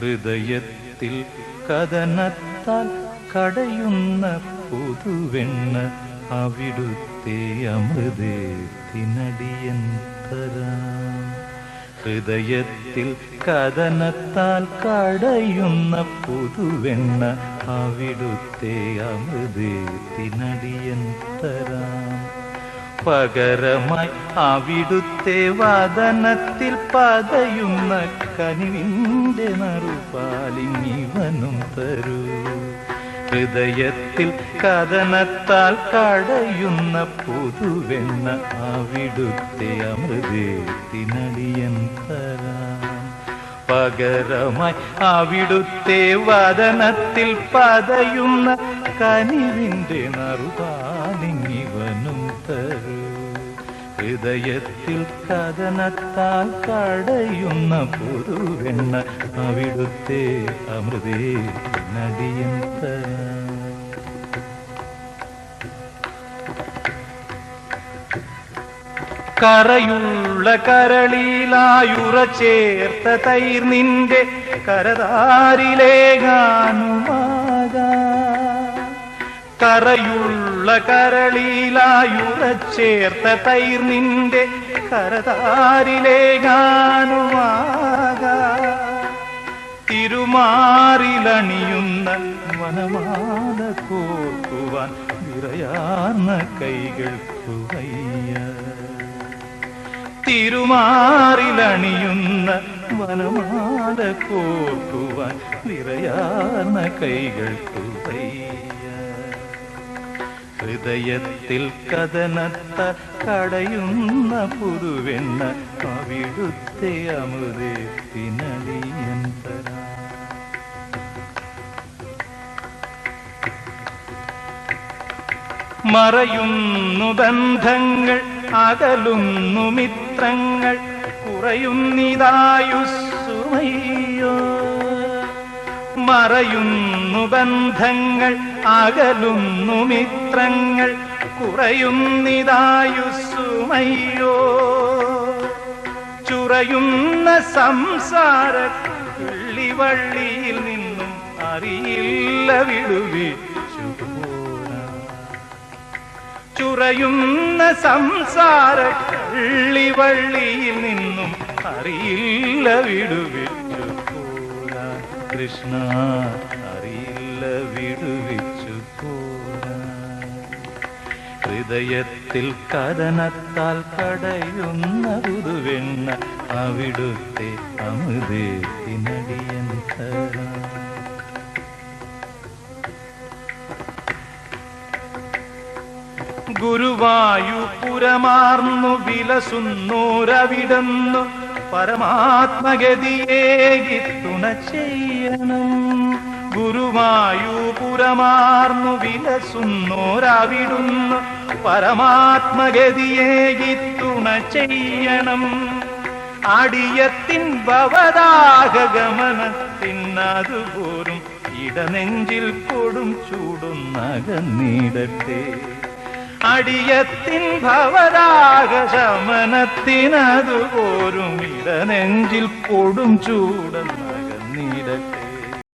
ഹൃദയത്തിൽ കഥനത്താൽ കടയുന്ന പുതുവെണ്ണ അവിടുത്തെ അമൃതത്തിനടിയൻ തരാം. ഹൃദയത്തിൽ കഥനത്താൽ കടയുന്ന പുതുവെണ്ണ അവിടുത്തെ അമൃതത്തിനടിയൻ തരാം. പകരമായി അവിടുത്തെ വദനത്തിൽ പതയുന്ന കനിവിന്റെ നറുപാലിങ്ങിവനും തരൂ. ഹൃദയത്തിൽ കഥനത്താൽ കടയുന്ന പുതുവെണ്ണ അവിടുത്തെ അമൃതത്തിനടിയൻ തരാം. പകരമായി അവിടുത്തെ വദനത്തിൽ പതയുന്ന കനിവിന്റെ നറുപാലിങ്ങിവനും തരൂ. ഹൃദയത്തിൽ കഥനത്താൽ കടയുന്ന പുതുവെണ്ണ അവിടുത്തെ അമൃതേ നടിയൻ കറയുള്ള കരളിലായുറ ചേർത്ത തൈർ നിന്റെ കരതാരിലേകാനുമാകാ കറയുള്ള കരളിലായുറച്ചേർത്ത തൈർ നിന്റെ കരതാരിലേകാനുമാകാ തിരുമാറിലണിയുന്ന വനമാല കോർക്കുവാൻ വിറയാർന്ന കൈകൾ വയ്യ തിരുമാറിലണിയുന്ന വനമാല കോർക്കുവാൻ വിറയാർന്ന കൈകൾ വയ്യ ഹൃദയത്തിൽ കഥനത്ത കടയുന്ന പുതുവെണ്ണ അവിടുത്തെ അമൃതത്തിനടിയൻ തരാം മറയുന്നു ബന്ധങ്ങൾ അകലുന്നു മിത്രങ്ങൾ കുറയുന്നിതായുസ്സുമയ്യോ? മറയുന്നു ബന്ധങ്ങൾ അകലുന്നു മിത്രങ്ങൾ കുറയുന്നിതായുസ്സുമയ്യോ. ചുറയുന്ന സംസാര നിന്നും അറിയില്ല വിടുവിച്ചു ചുറയുന്ന സംസാര കള്ളിവള്ളിയിൽ നിന്നും അറിയില്ല വിടുവിച്ചു കൃഷ്ണ അറിയില്ല. വിടുവിച്ചു പോരാ ഹൃദയത്തിൽ കഥനത്താൽ കടയുന്ന പുതുവെണ്ണ അവിടുത്തെ അമൃതത്തിനടിയൻ ഗുരുവായു ഗുരുവായുപുരമാർന്നു വിലസുന്നൂരവിടന്നു പരമാത്മഗതിയേകി തുണ ചെയ്യണം. ഗുരുവായുപുരമാർന്നു വിലസുന്നോരാവിടുന്നു. പരമാത്മഗതിയെ ഇത്തുണ ചെയ്യണം. അടിയത്തിൻ ഭവതാഗമനത്തിനതുപോലും ഇടനെഞ്ചിൽ കൊടും ചൂടുന്നകന്നിടട്ടെ അടിയത്തിൻ ഭവരാഗശമനത്തിനതുപോലും ഇടനെഞ്ചിൽ കൊടും ചൂടുന്നകന്നിടട്ടെ